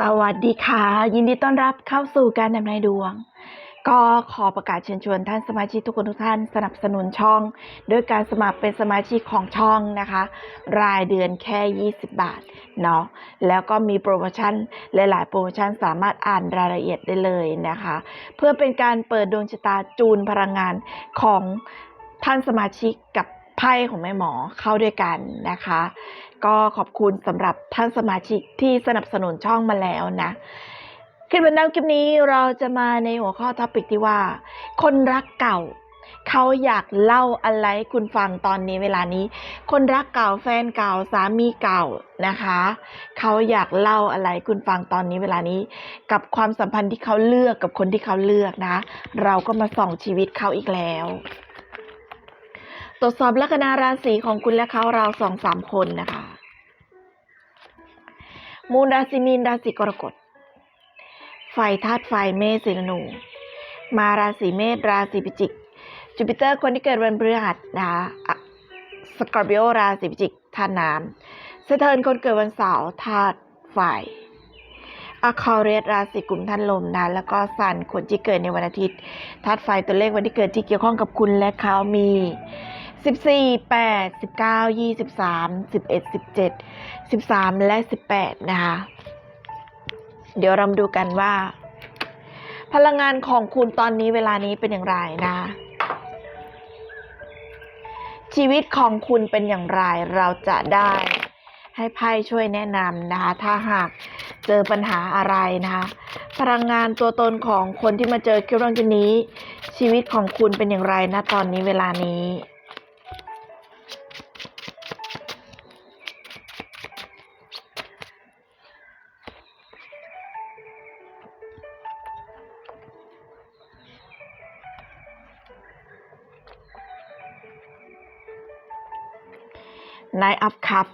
สวัสดีค่ะ ยินดีต้อนรับเข้าสู่การนำนายดวง ก็ขอประกาศเชิญชวนท่านสมาชิกทุกคนทุกท่านสนับสนุนช่อง ด้วยการสมัครเป็นสมาชิกของช่องนะคะ รายเดือนแค่ 20 บาทเนาะแล้วก็มีโปรโมชั่นหลาย ๆ โปรโมชั่นสามารถอ่านรายละเอียดได้เลยนะคะ เพื่อเป็นการเปิดดวงชะตาจูนพลังงานของท่านสมาชิกกับ ไพ่ของแม่หมอเข้าด้วยกันนะคะ ก็ขอบคุณสำหรับท่านสมาชิกที่สนับสนุนช่องมาแล้วนะคลิปวันนี้คลิปนี้เราจะมาในหัวข้อท็อปิกที่ว่า คนรักเก่า เขาอยากเล่าอะไรคุณฟังตอนนี้เวลานี้ คนรักเก่าแฟนเก่าสามีเก่านะคะ เขาอยากเล่าอะไรคุณฟังตอนนี้เวลานี้ กับความสัมพันธ์ที่เขาเลือกกับคนที่เขาเลือกนะ เราก็มาส่องชีวิตเขาอีกแล้ว รวจสอบลัคนาราศีของคุณและเขาเราสองสามคนนะคะ มูลราศีมีนราศีกรกฎ ไฟธาตุไฟเมษสินู มาราศีเมษราศีพิจิก จูปิเตอร์คนที่เกิดวันพฤหัสนะคะสกอร์ปิโอราศีพิจิกธาตุน้ำเซเทิร์นคนเกิดวันเสาร์ธาตุไฟอะคาเรสราศีกลุ่มธาตุลมนะแล้วก็สันคนที่เกิดในวันอาทิตย์ธาตุไฟตัวเลขวันที่เกิดที่เกี่ยวข้องกับคุณและเขามี 14 8 19 23 11 17 13และ18นะคะ เดี๋ยวเรามาดูกันว่า พลังงานของคุณตอนนี้เวลานี้เป็นอย่างไรนะชีวิตของคุณเป็นอย่างไรเราจะได้ให้ไพ่ช่วยแนะนำนะคะ ถ้าหากเจอปัญหาอะไรนะคะ พลังงานตัวตนของคนที่มาเจอคิวรองจุนี้ ชีวิตของคุณเป็นอย่างไรนะตอนนี้เวลานี้ นายอัพคัพ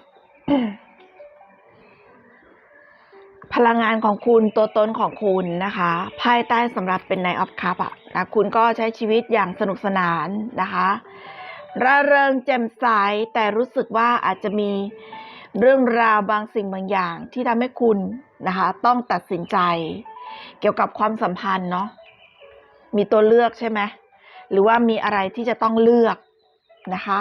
พลังงานของคุณตัวตนของคุณนะคะ ภายใต้สำหรับเป็นนายอัพคัพอะนะคุณก็ใช้ชีวิตอย่างสนุกสนานนะคะร่าเริงแจ่มใสแต่รู้สึกว่าอาจจะมีเรื่องราวบางสิ่งบางอย่างที่ทำให้คุณนะคะ ต้องตัดสินใจ เกี่ยวกับความสัมพันธ์เนาะมีตัวเลือกใช่ไหมหรือว่ามีอะไรที่จะต้องเลือกนะคะ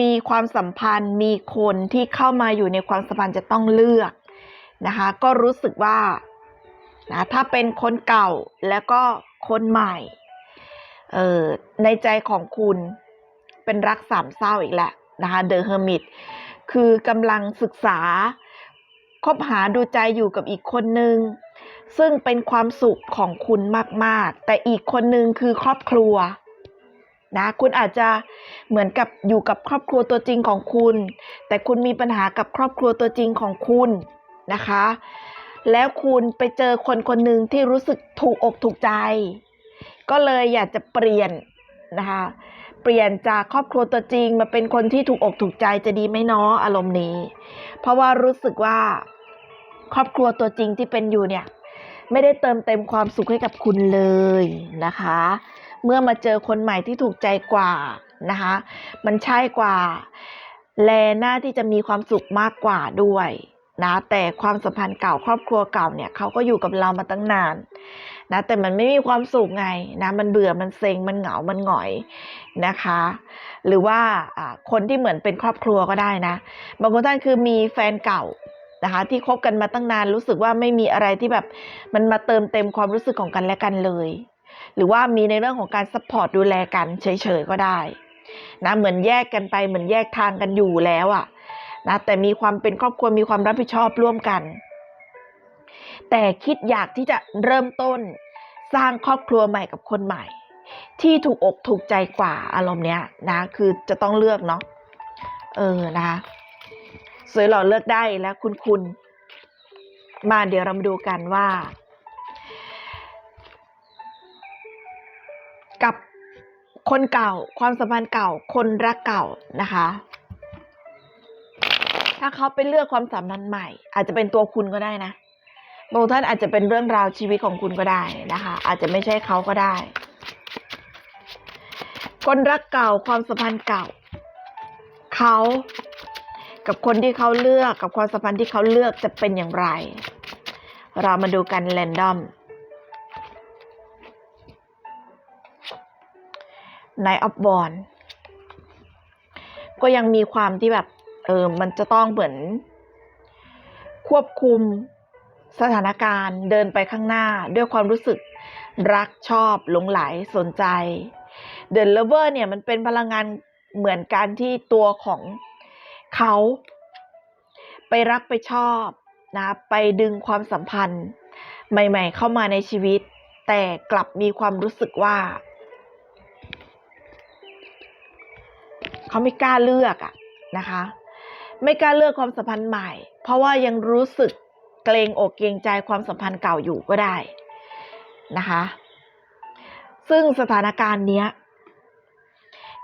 มีความสัมพันธ์ มีคนที่เข้ามาอยู่ในความสัมพันธ์จะต้องเลือกนะคะ ก็รู้สึกว่านะถ้าเป็นคนเก่าแล้วก็คนใหม่เออในใจของคุณเป็นรักสามเศร้าอีกแหละนะคะเดอะเฮอร์มิตคือกำลังศึกษาคบหาดูใจอยู่กับอีกคนนึง ซึ่งเป็นความสุขของคุณมาก ๆ แต่อีกคนนึงคือครอบครัว นะคุณอาจจะเหมือนกับอยู่กับครอบครัวตัวจริงของคุณ แต่คุณมีปัญหากับครอบครัวตัวจริงของคุณนะคะ แล้วคุณไปเจอคนคนหนึ่งที่รู้สึกถูกอกถูกใจ ก็เลยอยากจะเปลี่ยนนะคะเปลี่ยนจากครอบครัวตัวจริงมาเป็นคนที่ถูกอกถูกใจจะดีไหมเนาะอารมณ์นี้ เพราะว่ารู้สึกว่าครอบครัวตัวจริงที่เป็นอยู่เนี่ย ไม่ได้เติมเต็มความสุขให้กับคุณเลยนะคะ เมื่อมาเจอคนใหม่ที่ถูกใจกว่านะคะ มันใช่กว่า แลหน้าที่จะมีความสุขมากกว่าด้วยนะแต่ความสัมพันธ์เก่าครอบครัวเก่าเนี่ยเขาก็อยู่กับเรามาตั้งนานนะแต่มันไม่มีความสุขไงนะมันเบื่อมันเซ็งมันเหงา มันหงอยนะคะ หรือว่าอ่าคนที่เหมือนเป็นครอบครัวก็ได้นะบางคนท่านคือมีแฟนเก่านะคะที่คบกันมาตั้งนานรู้สึกว่าไม่มีอะไรที่แบบมันมาเติมเต็มความรู้สึกของกันและกันเลย หรือว่ามีในเรื่องของการซัพพอร์ตดูแลกันเฉยๆก็ได้นะเหมือนแยกกันไปเหมือนแยกทางกันอยู่แล้วอะนะแต่มีความเป็นครอบครัวมีความรับผิดชอบร่วมกัน แต่คิดอยากที่จะเริ่มต้นสร้างครอบครัวใหม่กับคนใหม่ ที่ถูกอกถูกใจกว่าอารมณ์เนี้ยนะคือจะต้องเลือกเนาะเออนะคะสวยหล่อเลือกได้แล้วคุณคุณมาเดี๋ยวเรามาดูกันว่า กับคนเก่า ความสัมพันธ์เก่า คนรักเก่านะคะ ถ้าเขาไปเลือกความสัมพันธ์ใหม่ อาจจะเป็นตัวคุณก็ได้นะบางท่านอาจจะเป็นเรื่องราวชีวิตของคุณก็ได้นะคะ อาจจะไม่ใช่เขาก็ได้ คนรักเก่าความสัมพันธ์เก่า เขากับคนที่เขาเลือกกับความสัมพันธ์ที่เขาเลือกจะเป็นอย่างไร เรามาดูกันแรนดอม ในออฟบอลก็ยังมีความที่แบบ เออ มันจะต้องเหมือน ควบคุมสถานการณ์เดินไปข้างหน้าด้วยความรู้สึกรักชอบหลงไหลสนใจ เด e นเลเวอร์เนี่ยมันเป็นพลังงานเหมือนกันที่ตัวของเขา ไปรักไปชอบนะไปดึงความสัมพันธ์ ใหม่ ๆ เข้ามาในชีวิต แต่กลับมีความรู้สึกว่า เขาไม่กล้าเลือกอะนะคะ ไม่กล้าเลือกความสัมพันธ์ใหม่ เพราะว่ายังรู้สึกเกรงอกเกรงใจความสัมพันธ์เก่าอยู่ก็ได้นะคะ ซึ่งสถานการณ์เนี้ย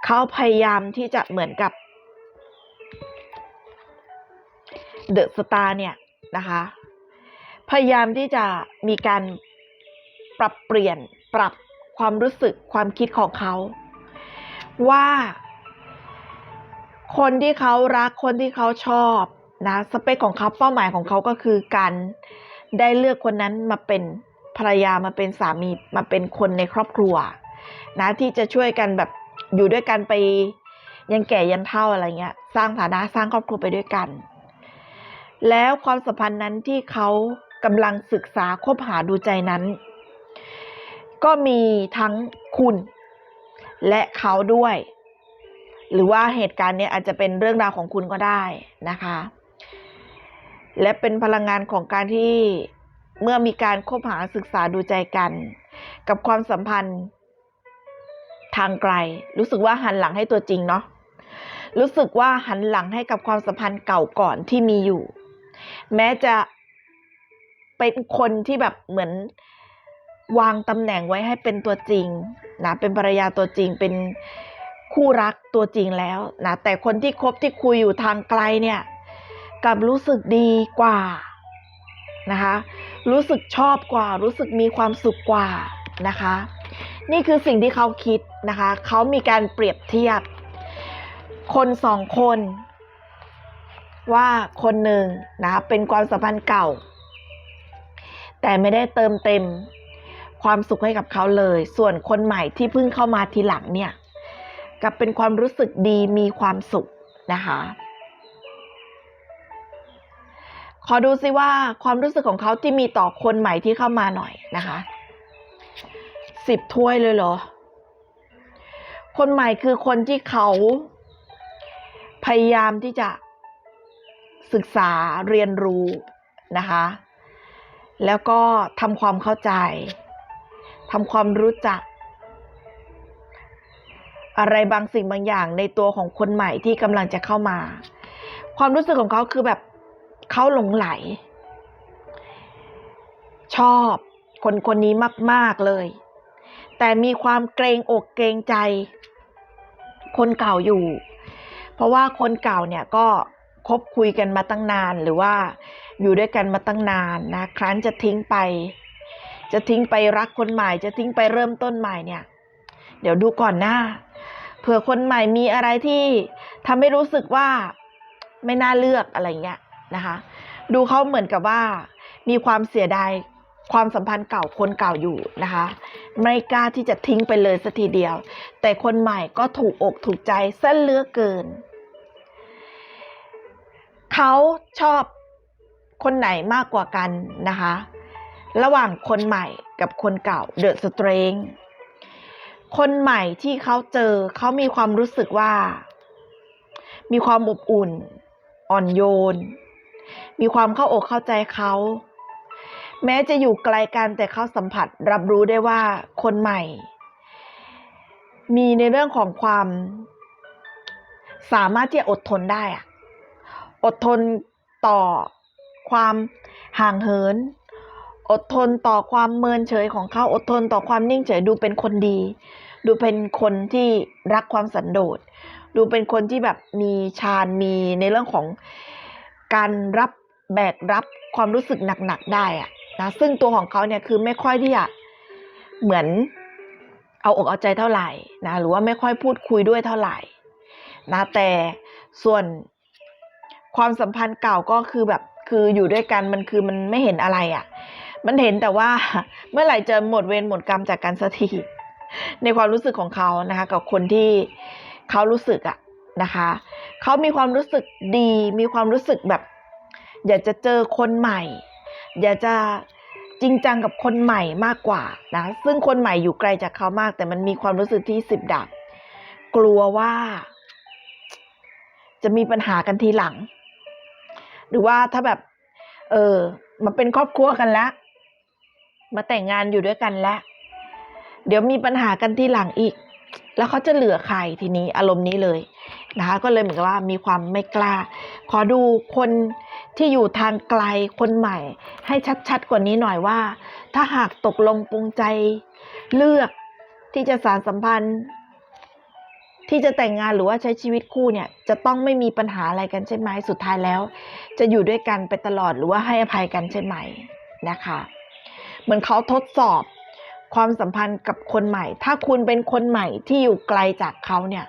เขาพยายามที่จะเหมือนกับเดอะสตาร์เนี่ยนะคะ พยายามที่จะมีการปรับเปลี่ยนปรับความรู้สึกความคิดของเขา ว่า คนที่เขารักคนที่เขาชอบนะสเปคของเขาเป้าหมายของเขาก็คือการได้เลือกคนนั้นมาเป็นภรรยามาเป็นสามีมาเป็นคนในครอบครัว นะที่จะช่วยกันแบบอยู่ด้วยกันไปยังแก่ยันเฒ่าอะไรเงี้ย สร้างฐานะสร้างครอบครัวไปด้วยกัน แล้วความสัมพันธ์นั้นที่เขากำลังศึกษาคบหาดูใจนั้น ก็มีทั้งคุณ และเขาด้วย หรือว่าเหตุการณ์เนี้ยอาจจะเป็นเรื่องราวของคุณก็ได้นะคะ และเป็นพลังงานของการที่เมื่อมีการคบหาศึกษาดูใจกัน กับความสัมพันธ์ ทางไกล รู้สึกว่าหันหลังให้ตัวจริงเนาะรู้สึกว่าหันหลังให้กับความสัมพันธ์เก่าก่อนที่มีอยู่ แม้จะเป็นคนที่แบบเหมือนวางตำแหน่งไว้ให้เป็นตัวจริงนะเป็นภรรยาตัวจริงเป็น คู่รักตัวจริงแล้วนะแต่คนที่คบที่คุยอยู่ทางไกลเนี่ยกลับรู้สึกดีกว่านะคะรู้สึกชอบกว่า รู้สึกมีความสุขกว่านะคะ นี่คือสิ่งที่เขาคิดนะคะเขามีการเปรียบเทียบ คนสองคน ว่าคนหนึ่งนะะเป็นความสัมพันธ์เก่า แต่ไม่ได้เติมเต็มความสุขให้กับเขาเลย ส่วนคนใหม่ที่เพิ่งเข้ามาทีหลังเนี่ย กับเป็นความรู้สึกดีมีความสุขนะคะ ขอดูซิว่าความรู้สึกของเขาที่มีต่อคนใหม่ที่เข้ามาหน่อยนะคะสิบถ้วยเลยเหรอ คนใหม่คือคนที่เขา พยายามที่จะศึกษาเรียนรู้นะคะ แล้วก็ทำความเข้าใจทำความรู้จัก อะไรบางสิ่งบางอย่างในตัวของคนใหม่ที่กำลังจะเข้ามา ความรู้สึกของเขาคือแบบเขาหลงไหล ชอบคนคนนี้มาก ๆ เลย แต่มีความเกรงอกเกรงใจ คนเก่าอยู่ เพราะว่าคนเก่าเนี่ยก็คบคุยกันมาตั้งนานหรือว่าอยู่ด้วยกันมาตั้งนานนะ ครั้นจะทิ้งไป จะทิ้งไปรักคนใหม่ จะทิ้งไปเริ่มต้นใหม่เนี่ย เดี๋ยวดูก่อนหน้า ผื่อคนใหม่มีอะไรที่ทำให้รู้สึกว่าไม่น่าเลือกอะไรเงี้ยนะคะ ดูเขาเหมือนกับว่า มีความเสียดายความสัมพันธ์เก่าคนเก่าอยู่นะคะ ไม่กล้าที่จะทิ้งไปเลยสักทีเดียว แต่คนใหม่ก็ถูกอกถูกใจเส้นเลือกเกิน เขาชอบคนไหนมากกว่ากันนะคะ ระหว่างคนใหม่กับคนเก่าเดอะสเตรง คนใหม่ที่เขาเจอเขามีความรู้สึกว่า มีความอบอุ่น อ่อนโยน มีความเข้าอกเข้าใจเขา แม้จะอยู่ไกลกันแต่เขาสัมผัสรับรู้ได้ว่าคนใหม่ มีในเรื่องของความ สามารถที่จะอดทนได้อะอดทนต่อความห่างเหิน อดทนต่อความเมินเฉยของเขาอดทนต่อความนิ่งเฉยดูเป็นคนดี ดูเป็นคนที่รักความสันโดษ ดูเป็นคนที่แบบมีฌานมีในเรื่องของการรับแบกรับความรู้สึกหนักๆได้อะนะซึ่งตัวของเขาเนี่ยคือไม่ค่อยที่จะเหมือนเอาอกเอาใจเท่าไหร่นะหรือว่าไม่ค่อยพูดคุยด้วยเท่าไหร่นะแต่ส่วนความสัมพันธ์เก่าก็คือแบบคืออยู่ด้วยกันมันคือมันไม่เห็นอะไรอะ่ะ มันเห็นแต่ว่าเมื่อไหร่จะหมดเวรหมดกรรมจากกันสักทีในความรู้สึกของเขานะคะ กับคนที่เขารู้สึกอะนะคะ เขามีความรู้สึกดี มีความรู้สึกแบบ อยากจะเจอคนใหม่ อยากจะจริงจังกับคนใหม่มากกว่านะ ซึ่งคนใหม่อยู่ไกลจากเขามาก แต่มันมีความรู้สึกที่สิบดับ กลัวว่า จะมีปัญหากันทีหลัง หรือว่าถ้าแบบ เออมาเป็นครอบครัวกันแล้ว มาแต่งงานอยู่ด้วยกันแล้ว เดี๋ยวมีปัญหากันทีหลังอีก แล้วเขาจะเหลือใครทีนี้อารมณ์นี้เลยนะคะ ก็เลยเหมือนกับว่ามีความไม่กล้า ขอดูคนที่อยู่ทางไกลคนใหม่ ให้ชัดๆกว่านี้หน่อยว่า ถ้าหากตกลงปรงใจเลือกที่จะสารสัมพันธ์ ที่จะแต่งงานหรือว่าใช้ชีวิตคู่เนี่ยจะต้องไม่มีปัญหาอะไรกันใช่ไหมสุดท้ายแล้ว จะอยู่ด้วยกันไปตลอดหรือว่าให้อภัยกันใช่ไหมนะคะ เหมือนเขาทดสอบความสัมพันธ์กับคนใหม่ ถ้าคุณเป็นคนใหม่ที่อยู่ไกลจากเขาเนี่ย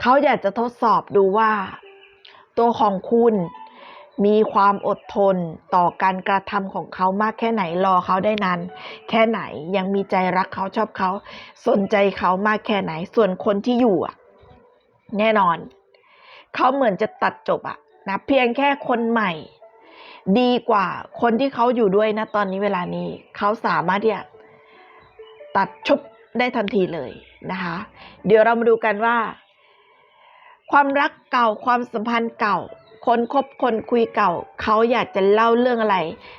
เขาอยากจะทดสอบดูว่า ตัวของคุณมีความอดทนต่อการกระทำของเขามากแค่ไหนรอเขาได้นานแค่ไหนยังมีใจรักเขาชอบเขาสนใจเขามากแค่ไหน ส่วนคนที่อยู่อะ แน่นอน เขาเหมือนจะตัดจบอะนะเพียงแค่คนใหม่ ดีกว่าคนที่เขาอยู่ด้วยนะตอนนี้เวลานี้เขาสามารถที่จะตัดชุบได้ทันทีเลยนะคะ เดี๋ยวเรามาดูกันว่า ความรักเก่าความสัมพันธ์เก่า คนคบคนคุยเก่า เขาอยากจะเล่าเรื่องอะไร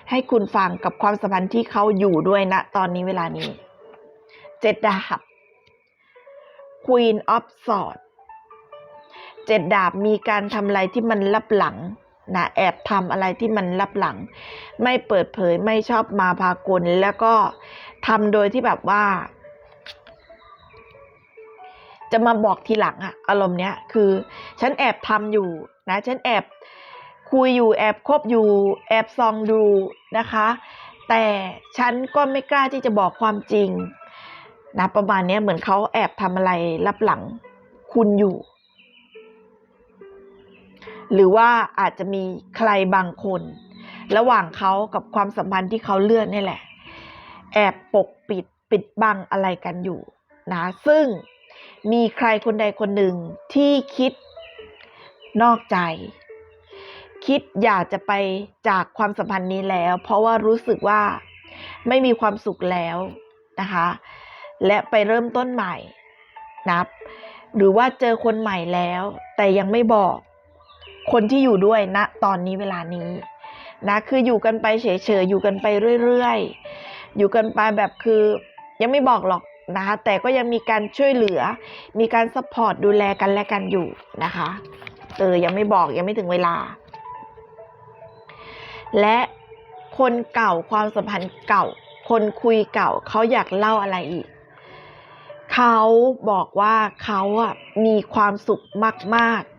ให้คุณฟังกับความสัมพันธ์ที่เขาอยู่ด้วยนะตอนนี้เวลานี้เจ็ดดาบ Queen of Swords เจ็ดดาบมีการทำอะไรที่มันลับหลัง นะแอบทำอะไรที่มันลับหลัง ไม่เปิดเผยไม่ชอบมาพากลแล้วก็ทำโดยที่แบบว่า จะมาบอกทีหลังอะอารมณ์เนี้ยคือ ฉันแอบทำอยู่นะฉันแอบคุยอยู่แอบคบอยู่ แอบซองดูนะคะ แต่ฉันก็ไม่กล้าที่จะบอกความจริงนะประมาณเนี้ยเหมือนเขาแอบทำอะไรลับหลังคุณอยู่ หรือว่าอาจจะมีใครบางคน ระหว่างเขากับความสัมพันธ์ที่เขาเลือกนี่แหละ แอบปกปิดปิดบังอะไรกันอยู่นะซึ่งมีใครคนใดคนหนึ่งที่คิดนอกใจ คิดอยากจะไปจากความสัมพันธ์นี้แล้ว เพราะว่ารู้สึกว่าไม่มีความสุขแล้วนะคะ และไปเริ่มต้นใหม่นับ หรือว่าเจอคนใหม่แล้ว แต่ยังไม่บอก คนที่อยู่ด้วยณนะตอนนี้เวลานี้นะคืออยู่กันไปเฉยๆอยู่กันไปเรื่อยๆ อยู่กันไปแบบคือยังไม่บอกหรอกนะคะแต่ก็ยังมีการช่วยเหลือ มีการซัพพอร์ตดูแลกันและกันอยู่นะคะเออยังไม่บอกยังไม่ถึงเวลา และคนเก่าความสัมพันธ์เก่า คนคุยเก่าเขาอยากเล่าอะไรอีกเขาบอกว่าเขาอะมีความสุขมาก ๆ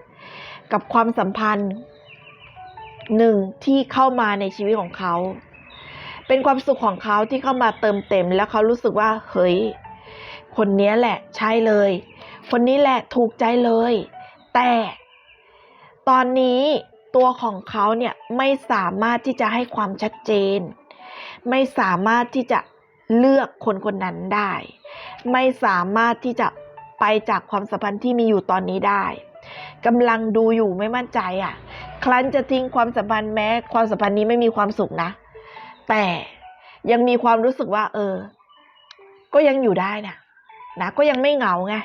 กับความสัมพันธ์หนึ่งที่เข้ามาในชีวิตของเขา เป็นความสุขของเขาที่เข้ามาเติมเต็ม แล้วเขารู้สึกว่าเฮ้ยคนนี้แหละ ใช่เลย คนนี้แหละถูกใจเลย แต่ตอนนี้ตัวของเขาเนี่ยไม่สามารถที่จะให้ความชัดเจน ไม่สามารถที่จะเลือกคนคนนั้นได้ ไม่สามารถที่จะไปจากความสัมพันธ์ที่มีอยู่ตอนนี้ได้ กำลังดูอยู่ไม่มั่นใจอะ ครั้นจะทิ้งความสัมพันธ์แม้ ความสัมพันธ์นี้ไม่มีความสุขนะ แต่ยังมีความรู้สึกว่า เออ ก็ยังอยู่ได้นะนะก็ยังไม่เหงาไง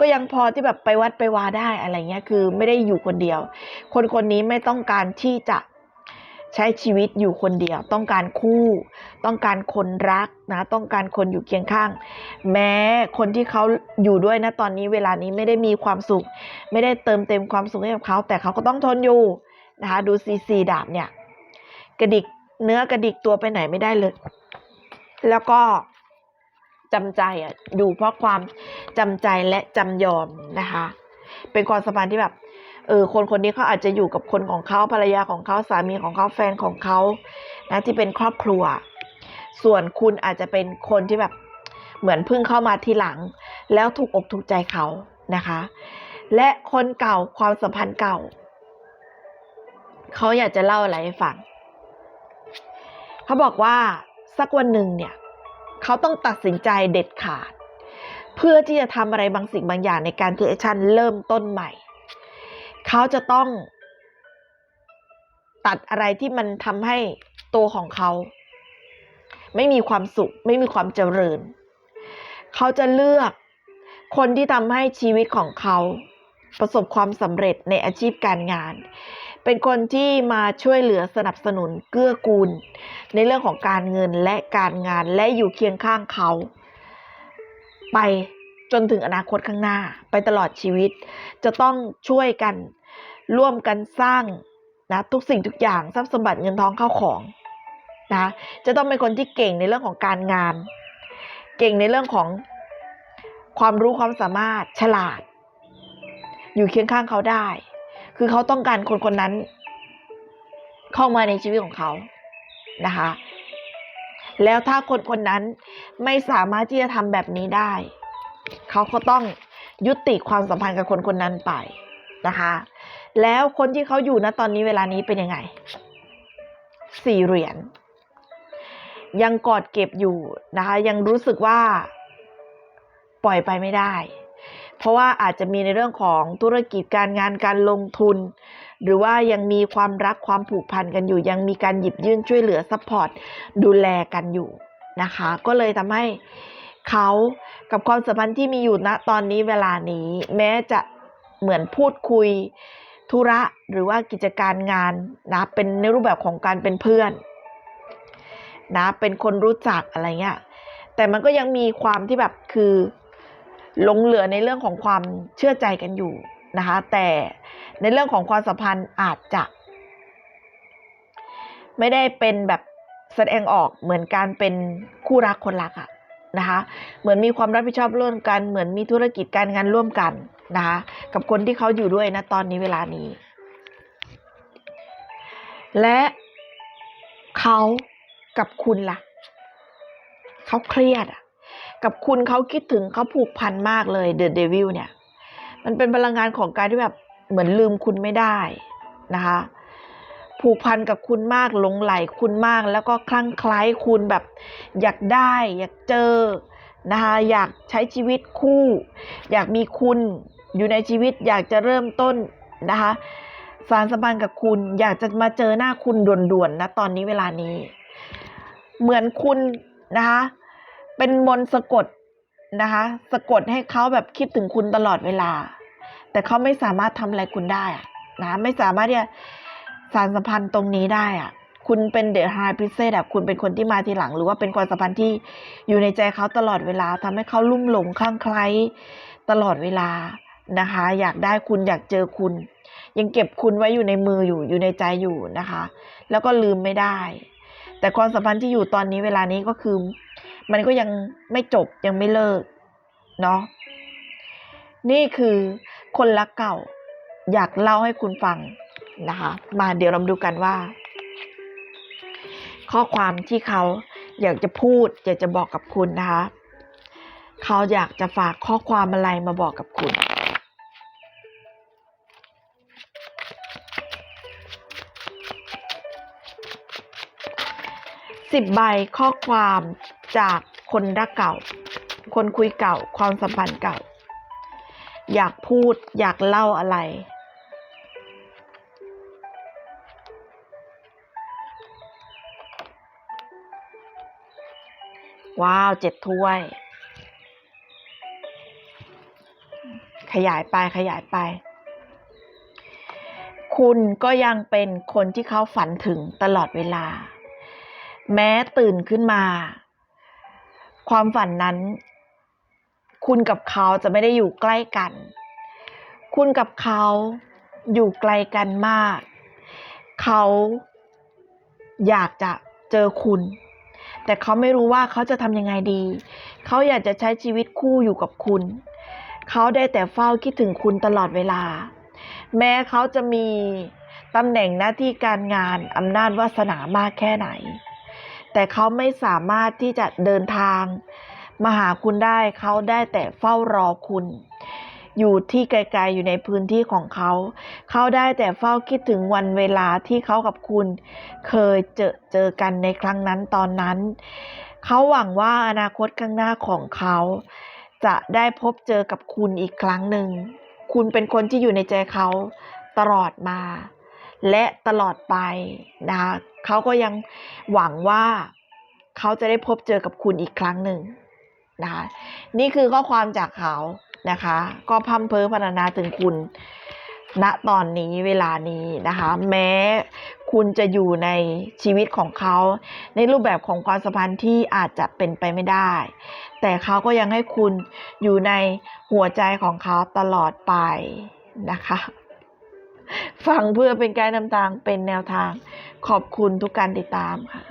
ก็ยังพอที่แบบไปวัดไปวาได้อะไรเงี้ยคือไม่ได้อยู่คนเดียว คนคนนี้ไม่ต้องการที่จะใช้ชีวิตอยู่คนเดียว ต้องการคู่ ต้องการคนรักนะ ต้องการคนอยู่เคียงข้าง แม้คนที่เขาอยู่ด้วยนะตอนนี้เวลานี้ไม่ได้มีความสุข ไม่ได้เติมเต็มความสุขให้กับเขา แต่เขาก็ต้องทนอยู่นะคะ ดูซีซีดาบเนี่ย กระดิกเนื้อกระดิกตัวไปไหนไม่ได้เลย แล้วก็จำใจอะอยู่เพราะความจำใจและจำยอมนะคะ เป็นความสัมพันธ์ที่แบบเออคนคนนี้เขาอาจจะอยู่กับคนของเขาภรรยาของเขาสามีของเขาแฟนของเขานะที่เป็นครอบครัว ส่วนคุณอาจจะเป็นคนที่แบบ เหมือนเพิ่งเข้ามาทีหลัง แล้วถูกอกถูกใจเขานะคะ และคนเก่าความสัมพันธ์เก่า เขาอยากจะเล่าอะไรให้ฟังเขาบอกว่าสักวันหนึ่งเนี่ยเขาต้องตัดสินใจเด็ดขาด เพื่อที่จะทำอะไรบางสิ่งบางอย่างในการเทคชั่นเริ่มต้นใหม่ เขาจะต้อง ตัดอะไรที่มันทำให้ตัวของเขา ไม่มีความสุข ไม่มีความเจริญ เขาจะเลือก คนที่ทำให้ชีวิตของเขาประสบความสำเร็จในอาชีพการงาน เป็นคนที่มาช่วยเหลือสนับสนุนเกื้อกูล ในเรื่องของการเงินและการงานและอยู่เคียงข้างเขา ไปจนถึงอนาคตข้างหน้าไปตลอดชีวิต จะต้องช่วยกันร่วมกันสร้างนะทุกสิ่งทุกอย่างทรัพย์สมบัติเงินทองเข้าของนะจะต้องเป็นคนที่เก่งในเรื่องของการงาน เก่งในเรื่องของความรู้ความสามารถฉลาด อยู่เคียงข้างเขาได้ คือเขาต้องการคนคนนั้น เข้ามาในชีวิตของเขานะคะ แล้วถ้าคนคนนั้นไม่สามารถที่จะทำแบบนี้ได้ เขาก็ต้องยุติความสัมพันธ์กับคนคนนั้นไปนะคะ แล้วคนที่เขาอยู่นะตอนนี้เวลานี้เป็นยังไงสี่เหรียญ ยังกอดเก็บอยู่นะคะ ยังรู้สึกว่า ปล่อยไปไม่ได้ เพราะว่าอาจจะมีในเรื่องของธุรกิจการงานการลงทุน หรือว่ายังมีความรักความผูกพันกันอยู่ ยังมีการหยิบยื่นช่วยเหลือซัพพอร์ตดูแลกันอยู่นะคะ ก็เลยทำให้เขากับความสัมพันธ์ที่มีอยู่ณตอนนี้เวลานี้ แม้จะเหมือนพูดคุยธุระหรือว่ากิจการงานนะเป็นในรูปแบบของการเป็นเพื่อน นะ เป็นคนรู้จักอะไรเงี้ยแต่มันก็ยังมีความที่แบบคือหลงเหลือในเรื่องของความเชื่อใจกันอยู่นะคะ แต่ในเรื่องของความสัมพันธ์อาจจะ ไม่ได้เป็นแบบแสดงออกเหมือนการเป็นคู่รักคนรักอะนะคะ เหมือนมีความรับผิดชอบร่วมกัน เหมือนมีธุรกิจการงานร่วมกันนะคะ กับคนที่เขาอยู่ด้วยนะตอนนี้เวลานี้ และเขา กับคุณล่ะ เขาเครียดอะกับคุณเขาคิดถึงเขาผูกพันมากเลยเดอะเดวิลเนี่ย มันเป็นพลังงานของการที่แบบเหมือนลืมคุณไม่ได้นะคะ ผูกพันกับคุณมากหลงไหลคุณมาก แล้วก็คลั่งไคล้คุณแบบอยากได้ อยากเจอนะคะอยากใช้ชีวิตคู่ อยากมีคุณอยู่ในชีวิต อยากจะเริ่มต้นนะคะสารสัมพันธ์กับคุณ อยากจะมาเจอหน้าคุณด่วนๆนะตอนนี้เวลานี้ เหมือนคุณนะคะเป็นมนต์สะกดนะคะสะกดให้เขาแบบคิดถึงคุณตลอดเวลา แต่เขาไม่สามารถทำอะไรคุณได้อะนะไม่สามารถที่จะสารสัมพันธ์ตรงนี้ได้อะคุณเป็นเดอะไฮพิเศษแบบคุณเป็นคนที่มาทีหลัง หรือว่าเป็นความสัมพันธ์ที่อยู่ในใจเขาตลอดเวลาทำให้เขาลุ่มหลงคลั่งไคล้ตลอดเวลานะคะ อยากได้คุณอยากเจอคุณ ยังเก็บคุณไว้อยู่ในมืออยู่อยู่ในใจอยู่นะคะ แล้วก็ลืมไม่ได้ แต่ความสัมพันธ์ที่อยู่ตอนนี้เวลานี้ก็คือ มันก็ยังไม่จบยังไม่เลิกเนาะนี่คือคนรักเก่า อยากเล่าให้คุณฟังนะคะ มาเดี๋ยวเราดูกันว่า ข้อความที่เขาอยากจะพูด อยากจะบอกกับคุณนะคะ เขาอยากจะฝากข้อความอะไรมาบอกกับคุณ สิบใบข้อความจากคนรักเก่า คนคุยเก่า ความสัมพันธ์เก่า อยากพูดอยากเล่าอะไร ว้าวเจ็ดถ้วย ขยายไปขยายไป คุณก็ยังเป็นคนที่เขาฝันถึงตลอดเวลา แม้ตื่นขึ้นมา ความฝันนั้น คุณกับเขาจะไม่ได้อยู่ใกล้กัน คุณกับเขาอยู่ไกลกันมาก เขาอยากจะเจอคุณ แต่เขาไม่รู้ว่าเขาจะทำยังไงดี เขาอยากจะใช้ชีวิตคู่อยู่กับคุณ เขาได้แต่เฝ้าคิดถึงคุณตลอดเวลา แม้เขาจะมีตำแหน่งหน้าที่การงานอำนาจวาสนามากแค่ไหน แต่เขาไม่สามารถที่จะเดินทางมาหาคุณได้เขาได้แต่เฝ้ารอคุณ อยู่ที่ไกลๆอยู่ในพื้นที่ของเขา เขาได้แต่เฝ้าคิดถึงวันเวลาที่เขากับคุณ เคยเจอเจอกันในครั้งนั้นตอนนั้น เขาหวังว่าอนาคตข้างหน้าของเขา จะได้พบเจอกับคุณอีกครั้งหนึ่ง คุณเป็นคนที่อยู่ในใจเขาตลอดมา และตลอดไปนะคะ เขาก็ยังหวังว่าเขาจะได้พบเจอกับคุณอีกครั้งหนึ่งนะคะนี่คือข้อความจากเขานะคะ ก็พัมเพอพรรณนาถึงคุณณตอนนี้เวลานี้นะคะ แม้คุณจะอยู่ในชีวิตของเขา ในรูปแบบของความสัมพันธ์ที่อาจจะเป็นไปไม่ได้ แต่เขาก็ยังให้คุณอยู่ในหัวใจของเขาตลอดไปนะคะ ฟังเพื่อเป็นไกด์นำทางเป็นแนวทาง ขอบคุณทุกการติดตามค่ะ